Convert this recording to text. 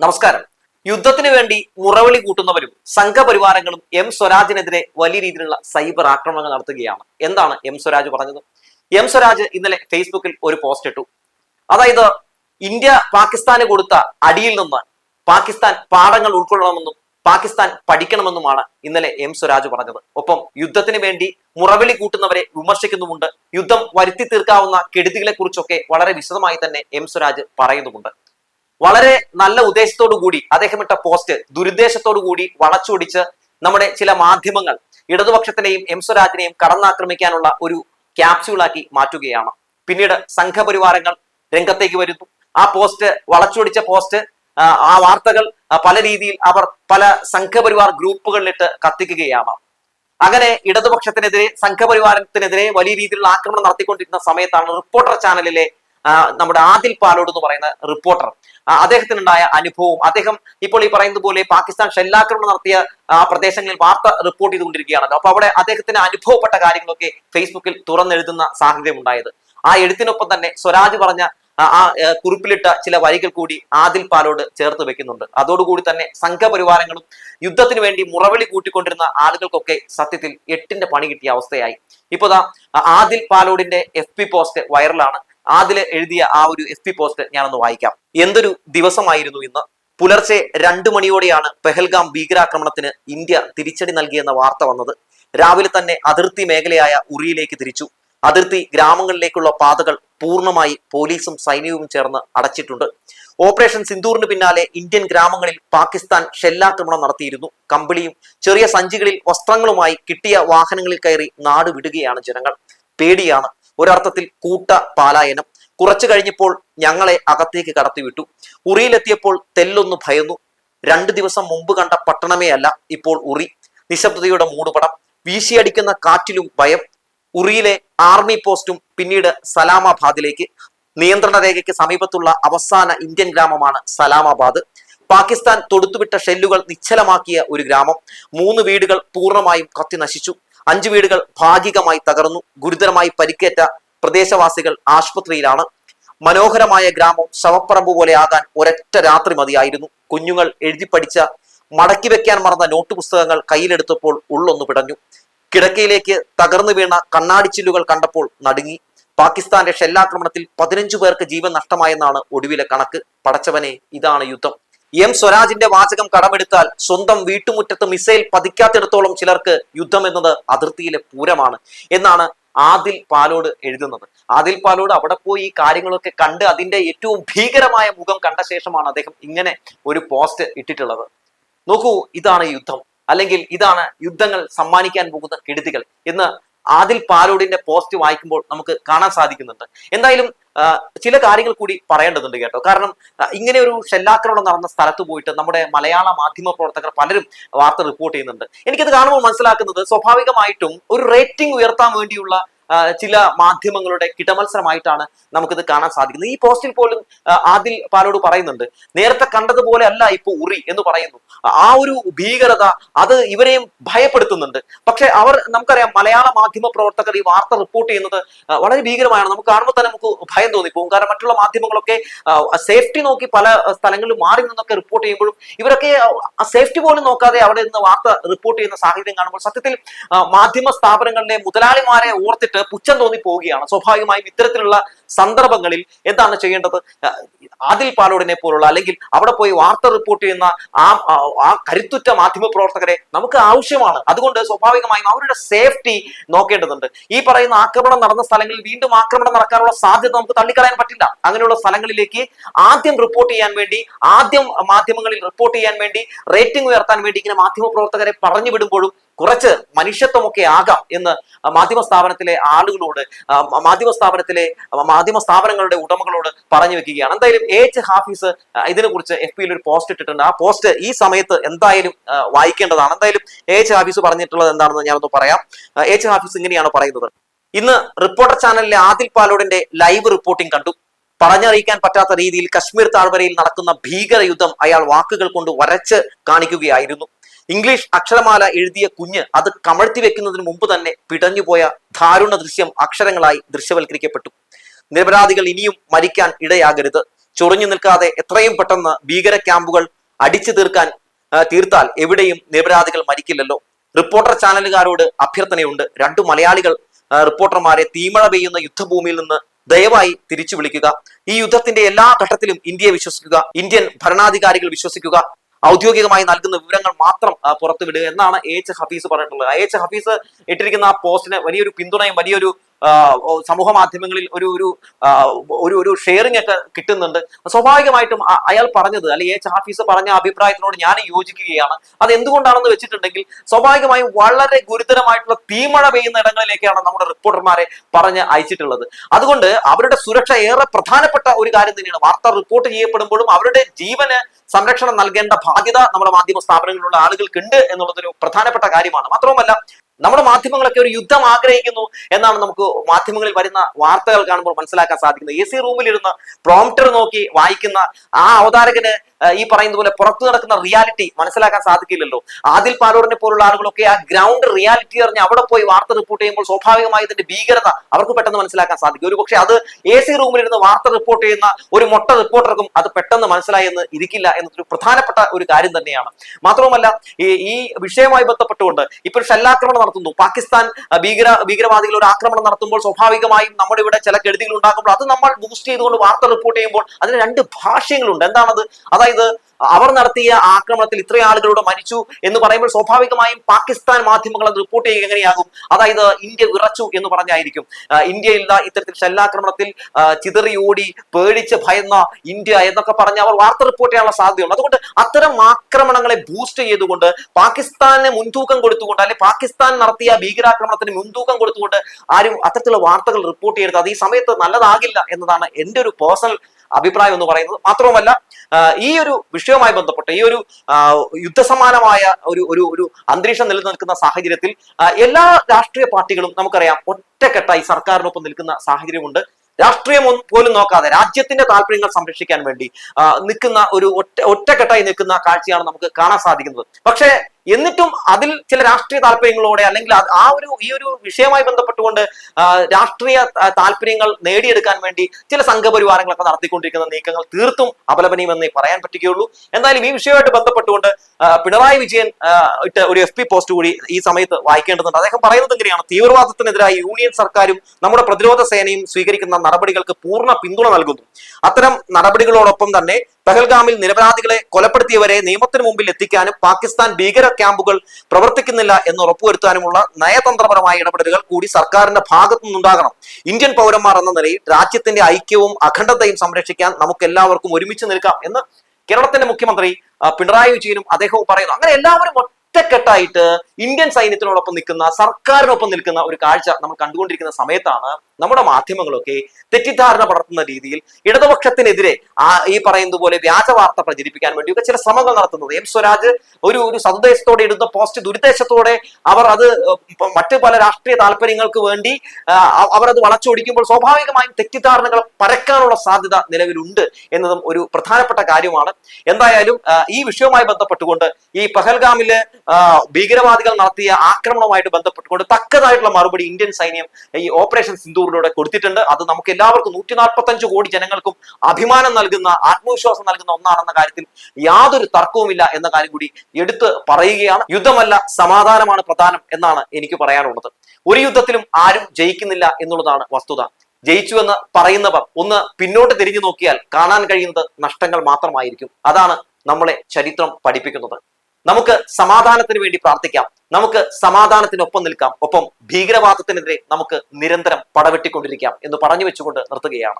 നമസ്കാരം. യുദ്ധത്തിന് വേണ്ടി മുറവിളി കൂട്ടുന്നവരും സംഘപരിവാരങ്ങളും എം സ്വരാജിനെതിരെ വലിയ രീതിയിലുള്ള സൈബർ ആക്രമണങ്ങൾ നടത്തുകയാണ്. എന്താണ് എം സ്വരാജ് പറഞ്ഞത്? എം സ്വരാജ് ഇന്നലെ ഫേസ്ബുക്കിൽ ഒരു പോസ്റ്റ് ഇട്ടു. അതായത് ഇന്ത്യ പാകിസ്ഥാന് കൊടുത്ത അടിയിൽ നിന്ന് പാകിസ്ഥാൻ പാഠങ്ങൾ ഉൾക്കൊള്ളണമെന്നും പാകിസ്ഥാൻ പഠിക്കണമെന്നുമാണ് ഇന്നലെ എം സ്വരാജ് പറഞ്ഞത്. ഒപ്പം യുദ്ധത്തിന് വേണ്ടി മുറവിളി കൂട്ടുന്നവരെ വിമർശിക്കുന്നുമുണ്ട്. യുദ്ധം വരുത്തി തീർക്കാവുന്ന കെടുതികളെ കുറിച്ചൊക്കെ വളരെ വിശദമായി തന്നെ എം സ്വരാജ് പറയുന്നുമുണ്ട്. വളരെ നല്ല ഉദ്ദേശത്തോടു കൂടി അദ്ദേഹം ഇട്ട പോസ്റ്റ് ദുരുദ്ദേശത്തോടു കൂടി വളച്ചൊടിച്ച് നമ്മുടെ ചില മാധ്യമങ്ങൾ ഇടതുപക്ഷത്തിനെയും എം സ്വരാജിനെയും കടന്നാക്രമിക്കാനുള്ള ഒരു ക്യാപ്സ്യൂളാക്കി മാറ്റുകയാണ്. പിന്നീട് സംഘപരിവാരങ്ങൾ രംഗത്തേക്ക് വരുന്നു. ആ പോസ്റ്റ് വളച്ചൊടിച്ച പോസ്റ്റ് ആ, വാർത്തകൾ പല രീതിയിൽ അവർ പല സംഘപരിവാർ ഗ്രൂപ്പുകളിലിട്ട് കത്തിക്കുകയാണ്. അങ്ങനെ ഇടതുപക്ഷത്തിനെതിരെ സംഘപരിവാരത്തിനെതിരെ വലിയ രീതിയിലുള്ള ആക്രമണം നടത്തിക്കൊണ്ടിരുന്ന സമയത്താണ് റിപ്പോർട്ടർ ചാനലിലെ നമ്മുടെ ആദിൽ പാലോട് എന്ന് പറയുന്ന റിപ്പോർട്ടർ അദ്ദേഹത്തിനുണ്ടായ അനുഭവവും അദ്ദേഹം ഇപ്പോൾ ഈ പറയുന്നത് പോലെ പാകിസ്ഥാൻ ഷെല്ലാക്രമണം നടത്തിയ ആ പ്രദേശങ്ങളിൽ വാർത്ത റിപ്പോർട്ട് ചെയ്തുകൊണ്ടിരിക്കുകയാണല്ലോ. അപ്പൊ അവിടെ അദ്ദേഹത്തിന് അനുഭവപ്പെട്ട കാര്യങ്ങളൊക്കെ ഫേസ്ബുക്കിൽ തുറന്നെഴുതുന്ന സാഹചര്യം ഉണ്ടായത് ആ എഴുത്തിനൊപ്പം തന്നെ സ്വരാജ് പറഞ്ഞ ആ- ആ കുറിപ്പിലിട്ട ചില വരികൾ കൂടി ആദിൽ പാലോട് ചേർത്ത് വെക്കുന്നുണ്ട്. അതോടുകൂടി തന്നെ സംഘപരിവാരങ്ങളും യുദ്ധത്തിന് വേണ്ടി മുറവിളി കൂട്ടിക്കൊണ്ടിരുന്ന ആളുകൾക്കൊക്കെ സത്യത്തിൽ എട്ടിന്റെ പണി കിട്ടിയ അവസ്ഥയായി. ഇപ്പൊ ദാ ആദിൽ പാലോടിന്റെ എഫ് പി പോസ്റ്റ് വൈറലാണ്. ആദിൽ എഴുതിയ ആ ഒരു എഫ് പി പോസ്റ്റ് ഞാനൊന്ന് വായിക്കാം. എന്തൊരു ദിവസമായിരുന്നു ഇന്ന്. പുലർച്ചെ രണ്ടു മണിയോടെയാണ് പെഹൽഗാം ഭീകരാക്രമണത്തിന് ഇന്ത്യ തിരിച്ചടി നൽകിയെന്ന വാർത്ത വന്നത്. രാവിലെ തന്നെ അതിർത്തി മേഖലയായ ഉറിയിലേക്ക് തിരിച്ചു. അതിർത്തി ഗ്രാമങ്ങളിലേക്കുള്ള പാതകൾ പൂർണമായി പോലീസും സൈന്യവും ചേർന്ന് അടച്ചിട്ടുണ്ട്. ഓപ്പറേഷൻ സിന്ദൂറിന് പിന്നാലെ ഇന്ത്യൻ ഗ്രാമങ്ങളിൽ പാകിസ്ഥാൻ ഷെല്ലാക്രമണം നടത്തിയിരുന്നു. കമ്പിളിയും ചെറിയ സഞ്ചികളിൽ വസ്ത്രങ്ങളുമായി കിട്ടിയ വാഹനങ്ങളിൽ കയറി നാടുവിടുകയാണ് ജനങ്ങൾ. പേടിയാണ് ഒരർത്ഥത്തിൽ കൂട്ട പാലായനം. കുറച്ചു കഴിഞ്ഞപ്പോൾ ഞങ്ങളെ അകത്തേക്ക് കടത്തിവിട്ടു. ഉറിയിലെത്തിയപ്പോൾ തെല്ലൊന്ന് ഭയന്നു. രണ്ടു ദിവസം മുമ്പ് കണ്ട പട്ടണമേ അല്ല ഇപ്പോൾ ഉറി. നിശബ്ദതയുടെ മൂടുപടം. വീശിയടിക്കുന്ന കാറ്റിലും ഭയം. ഉറിയിലെ ആർമി പോസ്റ്റും പിന്നീട് സലാമാബാദിലേക്ക്. നിയന്ത്രണ രേഖയ്ക്ക് സമീപത്തുള്ള അവസാന ഇന്ത്യൻ ഗ്രാമമാണ് സലാമാബാദ്. പാകിസ്ഥാൻ തൊടുത്തുവിട്ട ഷെല്ലുകൾ നിശ്ചലമാക്കിയ ഒരു ഗ്രാമം. മൂന്ന് വീടുകൾ പൂർണമായും കത്തി നശിച്ചു. അഞ്ചു വീടുകൾ ഭാഗികമായി തകർന്നു. ഗുരുതരമായി പരിക്കേറ്റ പ്രദേശവാസികൾ ആശുപത്രിയിലാണ്. മനോഹരമായ ഗ്രാമം ശവപ്പറമ്പ് പോലെ ആകാൻ ഒരൊറ്റ രാത്രി മതിയായിരുന്നു. കുഞ്ഞുങ്ങൾ എഴുതി പഠിച്ച മടക്കി വെക്കാൻ മറന്ന നോട്ട് പുസ്തകങ്ങൾ കയ്യിലെടുത്തപ്പോൾ ഉള്ളൊന്നു പിടഞ്ഞു. കിടക്കയിലേക്ക് തകർന്നു വീണ കണ്ണാടിച്ചില്ലുകൾ കണ്ടപ്പോൾ നടുങ്ങി. പാകിസ്ഥാന്റെ ഷെല്ലാക്രമണത്തിൽ പതിനഞ്ചു പേർക്ക് ജീവൻ നഷ്ടമായെന്നാണ് ഒടുവിലെ കണക്ക്. പടച്ചവനെ ഇതാണ് യുദ്ധം. എം സ്വരാജിന്റെ വാചകം കടമെടുത്താൽ സ്വന്തം വീട്ടുമുറ്റത്ത് മിസൈൽ പതിക്കാത്തിടത്തോളം ചിലർക്ക് യുദ്ധം എന്നത് അതിർത്തിയിലെ പൂരമാണ് എന്നാണ് ആദിൽ പാലോട് എഴുതുന്നത്. ആദിൽ പാലോട് അവിടെ പോയി ഈ കാര്യങ്ങളൊക്കെ കണ്ട് അതിന്റെ ഏറ്റവും ഭീകരമായ മുഖം കണ്ട ശേഷമാണ് അദ്ദേഹം ഇങ്ങനെ ഒരു പോസ്റ്റ് ഇട്ടിട്ടുള്ളത്. നോക്കൂ ഇതാണ് യുദ്ധം. അല്ലെങ്കിൽ ഇതാണ് യുദ്ധങ്ങൾ സമ്മാനിക്കാൻ പോകുന്ന കെടുതികൾ എന്ന് ആദിൽ പാലോടിന്റെ പോസ്റ്റ് വായിക്കുമ്പോൾ നമുക്ക് കാണാൻ സാധിക്കുന്നുണ്ട്. എന്തായാലും ചില കാര്യങ്ങൾ കൂടി പറയേണ്ടതുണ്ട് കേട്ടോ. കാരണം ഇങ്ങനെ ഒരു ഷെല്ലാക്രമണം നടന്ന സ്ഥലത്ത് പോയിട്ട് നമ്മുടെ മലയാള മാധ്യമ പ്രവർത്തകർ പലരും വാർത്ത റിപ്പോർട്ട് ചെയ്യുന്നുണ്ട്. എനിക്കത് കാണുമ്പോൾ മനസ്സിലാക്കുന്നത് സ്വാഭാവികമായിട്ടും ഒരു റേറ്റിംഗ് ഉയർത്താൻ വേണ്ടിയുള്ള ചില മാധ്യമങ്ങളുടെ കിടമത്സരമായിട്ടാണ് നമുക്കിത് കാണാൻ സാധിക്കുന്നത്. ഈ പോസ്റ്റിൽ പോലും ആദിൽ പാലോട് പറയുന്നുണ്ട് നേരത്തെ കണ്ടതുപോലെ അല്ല ഇപ്പൊ ഉറി എന്ന് പറയുന്നു. ആ ഒരു ഭീകരത അത് ഇവരെയും ഭയപ്പെടുത്തുന്നുണ്ട്. പക്ഷെ അവർ നമുക്കറിയാം മലയാള മാധ്യമ പ്രവർത്തകർ ഈ വാർത്ത റിപ്പോർട്ട് ചെയ്യുന്നത് വളരെ ഭീകരമാണ് നമുക്ക് കാണുമ്പോൾ തന്നെ നമുക്ക് ഭയം തോന്നിപ്പോകും. കാരണം മറ്റുള്ള മാധ്യമങ്ങളൊക്കെ സേഫ്റ്റി നോക്കി പല സ്ഥലങ്ങളിൽ മാറി നിന്നൊക്കെ റിപ്പോർട്ട് ചെയ്യുമ്പോഴും ഇവരൊക്കെ സേഫ്റ്റി പോലും നോക്കാതെ അവിടെ നിന്ന് വാർത്ത റിപ്പോർട്ട് ചെയ്യുന്ന സാഹചര്യം കാണുമ്പോൾ സത്യത്തിൽ മാധ്യമ സ്ഥാപനങ്ങളിലെ മുതലാളിമാരെ ഓർത്തിട്ട് പുച്ഛം തോന്നി പോവുകയാണ് സ്വാഭാവികമായും ഇത്തരത്തിലുള്ള സന്ദർഭങ്ങളിൽ എന്താണ് ചെയ്യേണ്ടത്? ആദിൽ പാലോടിനെ പോലുള്ള അല്ലെങ്കിൽ അവിടെ പോയി വാർത്ത റിപ്പോർട്ട് ചെയ്യുന്ന ആ ആ- കരുത്തുറ്റ മാധ്യമ പ്രവർത്തകരെ നമുക്ക് ആവശ്യമാണ്. അതുകൊണ്ട് സ്വാഭാവികമായും അവരുടെ സേഫ്റ്റി നോക്കേണ്ടതുണ്ട്. ഈ പറയുന്ന ആക്രമണം നടന്ന സ്ഥലങ്ങളിൽ വീണ്ടും ആക്രമണം നടക്കാനുള്ള സാധ്യത നമുക്ക് തള്ളിക്കളയാൻ പറ്റില്ല. അങ്ങനെയുള്ള സ്ഥലങ്ങളിലേക്ക് ആദ്യം റിപ്പോർട്ട് ചെയ്യാൻ വേണ്ടി ആദ്യം മാധ്യമങ്ങളിൽ റിപ്പോർട്ട് ചെയ്യാൻ വേണ്ടി റേറ്റിംഗ് ഉയർത്താൻ വേണ്ടി ഇങ്ങനെ മാധ്യമ പ്രവർത്തകരെ പറഞ്ഞു വിടുമ്പോഴും കുറച്ച് മനുഷ്യത്വമൊക്കെ ആകാം എന്ന് മാധ്യമ സ്ഥാപനത്തിലെ ആളുകളോട് മാധ്യമ സ്ഥാപനത്തിലെ മാധ്യമ സ്ഥാപനങ്ങളുടെ ഉടമകളോട് പറഞ്ഞു വെക്കുകയാണ്. എന്തായാലും എച്ച് ഹാഫീസ് ഇതിനെക്കുറിച്ച് എഫ് പിയിൽ ഒരു പോസ്റ്റ് ഇട്ടിട്ടുണ്ട്. ആ പോസ്റ്റ് ഈ സമയത്ത് എന്തായാലും വായിക്കേണ്ടതാണ്. എന്തായാലും എച്ച് ഹാഫീസ് പറഞ്ഞിട്ടുള്ളത് എന്താണെന്ന് ഞാനൊന്ന് പറയാം. എച്ച് ഹാഫീസ് ഇങ്ങനെയാണ് പറയുന്നത്. ഇന്ന് റിപ്പോർട്ടർ ചാനലിലെ ആദിൽ പാലോടിന്റെ ലൈവ് റിപ്പോർട്ടിംഗ് കണ്ടു. പറഞ്ഞറിയിക്കാൻ പറ്റാത്ത രീതിയിൽ കശ്മീർ താഴ്വരയിൽ നടക്കുന്ന ഭീകര യുദ്ധം അയാൾ വാക്കുകൾ കൊണ്ട് വരച്ച് കാണിക്കുകയായിരുന്നു. ഇംഗ്ലീഷ് അക്ഷരമാല എഴുതിയ കുഞ്ഞ് അത് കമഴ്ത്തി വെക്കുന്നതിന് മുമ്പ് തന്നെ പിടഞ്ഞുപോയ ദാരുണ ദൃശ്യം അക്ഷരങ്ങളായി ദൃശ്യവൽക്കരിക്കപ്പെട്ടു. നിരപരാധികൾ ഇനിയും മരിക്കാൻ ഇടയാകരുത്. ചൊറിഞ്ഞു നിൽക്കാതെ എത്രയും പെട്ടെന്ന് ഭീകര ക്യാമ്പുകൾ അടിച്ചു തീർക്കാൻ തീർത്താൽ എവിടെയും നിരപരാധികൾ മരിക്കില്ലല്ലോ. റിപ്പോർട്ടർ ചാനലുകാരോട് അഭ്യർത്ഥനയുണ്ട്. രണ്ടു മലയാളികൾ റിപ്പോർട്ടർമാരെ തീമഴ പെയ്യുന്ന യുദ്ധഭൂമിയിൽ നിന്ന് ദയവായി തിരിച്ചു വിളിക്കുക. ഈ യുദ്ധത്തിന്റെ എല്ലാ ഘട്ടത്തിലും ഇന്ത്യയെ വിശ്വസിക്കുക ഇന്ത്യൻ ഭരണാധികാരികൾ വിശ്വസിക്കുക ഔദ്യോഗികമായി നൽകുന്ന വിവരങ്ങൾ മാത്രം പുറത്തുവിടുക എന്നാണ് എ എച്ച് ഹഫീസ് പറഞ്ഞിട്ടുള്ളത്. എ എച്ച് ഹഫീസ് ഇട്ടിരിക്കുന്ന ആ പോസ്റ്റിന് വലിയൊരു പിന്തുണയും വലിയൊരു സമൂഹ മാധ്യമങ്ങളിൽ ഒരു ഒരു ഒരു ഒരു ഷെയറിംഗ് ഒക്കെ കിട്ടുന്നുണ്ട്. സ്വാഭാവികമായിട്ടും അയാൾ പറഞ്ഞത് അല്ലെങ്കിൽ എച്ച് ഹാഫീസ് പറഞ്ഞ അഭിപ്രായത്തിനോട് ഞാൻ യോജിക്കുകയാണ്. അത് എന്തുകൊണ്ടാണെന്ന് വെച്ചിട്ടുണ്ടെങ്കിൽ സ്വാഭാവികമായും വളരെ ഗുരുതരമായിട്ടുള്ള തീമഴ പെയ്യുന്ന ഇടങ്ങളിലേക്കാണ് നമ്മുടെ റിപ്പോർട്ടർമാരെ പറഞ്ഞ് അയച്ചിട്ടുള്ളത്. അതുകൊണ്ട് അവരുടെ സുരക്ഷ ഏറെ പ്രധാനപ്പെട്ട ഒരു കാര്യം തന്നെയാണ്. വാർത്ത റിപ്പോർട്ട് ചെയ്യപ്പെടുമ്പോഴും അവരുടെ ജീവന് സംരക്ഷണം നൽകേണ്ട ബാധ്യത നമ്മുടെ മാധ്യമ സ്ഥാപനങ്ങളിലുള്ള ആളുകൾക്കുണ്ട് എന്നുള്ളതൊരു പ്രധാനപ്പെട്ട കാര്യമാണ്. മാത്രവുമല്ല നമ്മുടെ മാധ്യമങ്ങളൊക്കെ ഒരു യുദ്ധം ആഗ്രഹിക്കുന്നു എന്നാണ് നമുക്ക് മാധ്യമങ്ങളിൽ വരുന്ന വാർത്തകൾ കാണുമ്പോൾ മനസ്സിലാക്കാൻ സാധിക്കുന്നത്. എ സി റൂമിലിരുന്ന് പ്രോംപ്റ്റർ നോക്കി വായിക്കുന്ന ആ അവതാരകന് ഈ പറയുന്ന പോലെ പുറത്തു നടക്കുന്ന റിയാലിറ്റി മനസ്സിലാക്കാൻ സാധിക്കില്ലല്ലോ. ആദിൽ പാലോറിനെ പോലുള്ള ആളുകളൊക്കെ ആ ഗ്രൗണ്ട് റിയാലിറ്റി അറിഞ്ഞ് അവിടെ പോയി വാർത്ത റിപ്പോർട്ട് ചെയ്യുമ്പോൾ സ്വാഭാവികമായി ഇതിന്റെ ഭീകരത അവർക്ക് പെട്ടെന്ന് മനസ്സിലാക്കാൻ സാധിക്കും. ഒരു അത് എ സി റൂമിലിരുന്ന് വാർത്ത റിപ്പോർട്ട് ചെയ്യുന്ന ഒരു മൊട്ട റിപ്പോർട്ടർക്കും അത് പെട്ടെന്ന് മനസ്സിലായി എന്ന് ഇരിക്കില്ല എന്നൊരു പ്രധാനപ്പെട്ട ഒരു കാര്യം തന്നെയാണ്. മാത്രവുമല്ല ഈ വിഷയവുമായി ബന്ധപ്പെട്ടുകൊണ്ട് ഇപ്പോൾ ഷെല്ലാക്രമണം നടത്തുന്നു. പാകിസ്ഥാൻ ഭീകര ഭീകരവാദികൾ ഒരു ആക്രമണം നടത്തുമ്പോൾ സ്വാഭാവികമായും നമ്മുടെ ഇവിടെ ചില കെടുതികൾ ഉണ്ടാകുമ്പോൾ അത് നമ്മൾ ബൂസ്റ്റ് ചെയ്തുകൊണ്ട് വാർത്ത റിപ്പോർട്ട് ചെയ്യുമ്പോൾ അതിന് രണ്ട് ഭാഷ്യങ്ങളുണ്ട് എന്താണത്? അതായത് അവർ നടത്തിയ ആക്രമണത്തിൽ ഇത്രയും ആളുകളോട് മരിച്ചു എന്ന് പറയുമ്പോൾ സ്വാഭാവികമായും പാകിസ്ഥാൻ മാധ്യമങ്ങൾ അത് റിപ്പോർട്ട് ചെയ്യുക എങ്ങനെയാകും? അതായത് ഇന്ത്യ വിറച്ചു എന്ന് പറഞ്ഞായിരിക്കും. ഇന്ത്യയിൽ ഇത്തരത്തിൽ ഷെല്ലാക്രമണത്തിൽ ചിതറി ഓടി പേടിച്ച് ഭയന്ന ഇന്ത്യ എന്നൊക്കെ പറഞ്ഞ് അവർ വാർത്ത റിപ്പോർട്ട് ചെയ്യാനുള്ള സാധ്യതയുണ്ട്. അതുകൊണ്ട് അത്തരം ആക്രമണങ്ങളെ ബൂസ്റ്റ് ചെയ്തുകൊണ്ട് പാകിസ്ഥാനെ മുൻതൂക്കം കൊടുത്തുകൊണ്ട് അല്ലെങ്കിൽ പാകിസ്ഥാൻ നടത്തിയ ഭീകരാക്രമണത്തിന് മുൻതൂക്കം കൊടുത്തുകൊണ്ട് ആരും അത്തരത്തിലുള്ള വാർത്തകൾ റിപ്പോർട്ട് ചെയ്യരുത്. അത് ഈ സമയത്ത് നല്ലതാകില്ല എന്നതാണ് എന്റെ ഒരു പേഴ്സണൽ അഭിപ്രായം എന്ന് പറയുന്നത് മാത്രവുമല്ല ഈ ഒരു വിഷയവുമായി ബന്ധപ്പെട്ട് ഈ ഒരു യുദ്ധസമാനമായ ഒരു ഒരു ഒരു അന്തരീക്ഷം നിലനിൽക്കുന്ന സാഹചര്യത്തിൽ എല്ലാ രാഷ്ട്രീയ പാർട്ടികളും നമുക്കറിയാം ഒറ്റക്കെട്ടായി സർക്കാരിനൊപ്പം നിൽക്കുന്ന സാഹചര്യമുണ്ട്. രാഷ്ട്രീയം പോലും നോക്കാതെ രാജ്യത്തിന്റെ താല്പര്യങ്ങൾ സംരക്ഷിക്കാൻ വേണ്ടി നിൽക്കുന്ന ഒരു ഒറ്റ ഒറ്റക്കെട്ടായി നിൽക്കുന്ന കാഴ്ചയാണ് നമുക്ക് കാണാൻ സാധിക്കുന്നത്. പക്ഷേ എന്നിട്ടും അതിൽ ചില രാഷ്ട്രീയ താല്പര്യങ്ങളോടെ അല്ലെങ്കിൽ ആ ഒരു ഈ ഒരു വിഷയവുമായി ബന്ധപ്പെട്ടുകൊണ്ട് രാഷ്ട്രീയ താല്പര്യങ്ങൾ നേടിയെടുക്കാൻ വേണ്ടി ചില സംഘപരിവാരങ്ങളൊക്കെ നടത്തിക്കൊണ്ടിരിക്കുന്ന നീക്കങ്ങൾ തീർത്തും അപലപനീയമെന്നേ പറയാൻ പറ്റുകയുള്ളൂ. എന്തായാലും ഈ വിഷയവുമായിട്ട് ബന്ധപ്പെട്ടുകൊണ്ട് പിണറായി വിജയൻ ഇട്ട ഒരു എഫ് പി പോസ്റ്റ് കൂടി ഈ സമയത്ത് വായിക്കേണ്ടതുണ്ട്. അദ്ദേഹം പറയുന്നത് എങ്ങനെയാണ്? തീവ്രവാദത്തിനെതിരായി യൂണിയൻ സർക്കാരും നമ്മുടെ പ്രതിരോധ സേനയും സ്വീകരിക്കുന്ന നടപടികൾക്ക് പൂർണ പിന്തുണ നൽകുന്നു. അത്തരം നടപടികളോടൊപ്പം തന്നെ പഹൽഗാമിൽ നിരപരാധികളെ കൊലപ്പെടുത്തിയവരെ നിയമത്തിന് മുമ്പിൽ എത്തിക്കാനും പാകിസ്ഥാൻ ഭീകര ക്യാമ്പുകൾ പ്രവർത്തിക്കുന്നില്ല എന്ന് ഉറപ്പുവരുത്താനുമുള്ള നയതന്ത്രപരമായ ഇടപെടലുകൾ കൂടി സർക്കാരിന്റെ ഭാഗത്തു നിന്നുണ്ടാകണം ഇന്ത്യൻ പൗരന്മാർ എന്ന നിലയിൽ രാജ്യത്തിന്റെ ഐക്യവും അഖണ്ഡതയും സംരക്ഷിക്കാൻ നമുക്ക് എല്ലാവർക്കും ഒരുമിച്ച് നിൽക്കാം എന്ന് കേരളത്തിന്റെ മുഖ്യമന്ത്രി പിണറായി വിജയനും അദ്ദേഹവും പറയുന്നു. അങ്ങനെ എല്ലാവരും ഒറ്റക്കെട്ടായിട്ട് ഇന്ത്യൻ സൈന്യത്തിനോടൊപ്പം നിൽക്കുന്ന സർക്കാരിനൊപ്പം നിൽക്കുന്ന ഒരു കാഴ്ച നമ്മൾ കണ്ടുകൊണ്ടിരിക്കുന്ന സമയത്താണ് നമ്മുടെ മാധ്യമങ്ങളൊക്കെ തെറ്റിദ്ധാരണ പടർത്തുന്ന രീതിയിൽ ഇടതുപക്ഷത്തിനെതിരെ ആ ഈ പറയുന്നത് പോലെ വ്യാജ വാർത്ത പ്രചരിപ്പിക്കാൻ വേണ്ടിയൊക്കെ ചില ശ്രമങ്ങൾ നടത്തുന്നത്. എം സ്വരാജ് ഒരു ഒരു സന്ദേശത്തോടെ ഇടുന്ന പോസ്റ്റ് ദുരുദ്ദേശത്തോടെ അവർ അത് മറ്റു പല രാഷ്ട്രീയ താല്പര്യങ്ങൾക്ക് വേണ്ടി അവർ അത് വളച്ചൊടിക്കുമ്പോൾ സ്വാഭാവികമായും തെറ്റിദ്ധാരണകൾ പരക്കാനുള്ള സാധ്യത നിലവിലുണ്ട് എന്നതും ഒരു പ്രധാനപ്പെട്ട കാര്യമാണ്. എന്തായാലും ഈ വിഷയവുമായി ബന്ധപ്പെട്ടുകൊണ്ട് ഈ പഹൽഗാമിലെ ഭീകരവാദികൾ നടത്തിയ ആക്രമണവുമായിട്ട് ബന്ധപ്പെട്ടുകൊണ്ട് തക്കതായിട്ടുള്ള മറുപടി ഇന്ത്യൻ സൈന്യം ഈ ഓപ്പറേഷൻ സിന്ദൂറിലൂടെ കൊടുത്തിട്ടുണ്ട്. അത് നമുക്ക് എല്ലാവർക്കും നൂറ്റി നാൽപ്പത്തഞ്ച് കോടി ജനങ്ങൾക്കും അഭിമാനം നൽകുന്ന ആത്മവിശ്വാസം നൽകുന്ന ഒന്നാണെന്ന കാര്യത്തിൽ യാതൊരു തർക്കവുമില്ല എന്ന കാര്യം കൂടി എടുത്ത് പറയുകയാണ്. യുദ്ധമല്ല സമാധാനമാണ് പ്രധാനം എന്നാണ് എനിക്ക് പറയാനുള്ളത്. ഒരു യുദ്ധത്തിലും ആരും ജയിക്കുന്നില്ല എന്നുള്ളതാണ് വസ്തുത. ജയിച്ചു എന്ന് പറയുന്നവർ ഒന്ന് പിന്നോട്ട് തിരിഞ്ഞു നോക്കിയാൽ കാണാൻ കഴിയുന്നത് നഷ്ടങ്ങൾ മാത്രമായിരിക്കും. അതാണ് നമ്മളെ ചരിത്രം പഠിപ്പിക്കുന്നത്. നമുക്ക് സമാധാനത്തിന് വേണ്ടി പ്രാർത്ഥിക്കാം. നമുക്ക് സമാധാനത്തിനൊപ്പം നിൽക്കാം. ഒപ്പം ഭീകരവാദത്തിനെതിരെ നമുക്ക് നിരന്തരം പടവെട്ടിക്കൊണ്ടിരിക്കാം എന്ന് പറഞ്ഞു വെച്ചുകൊണ്ട് നിർത്തുകയാണ്.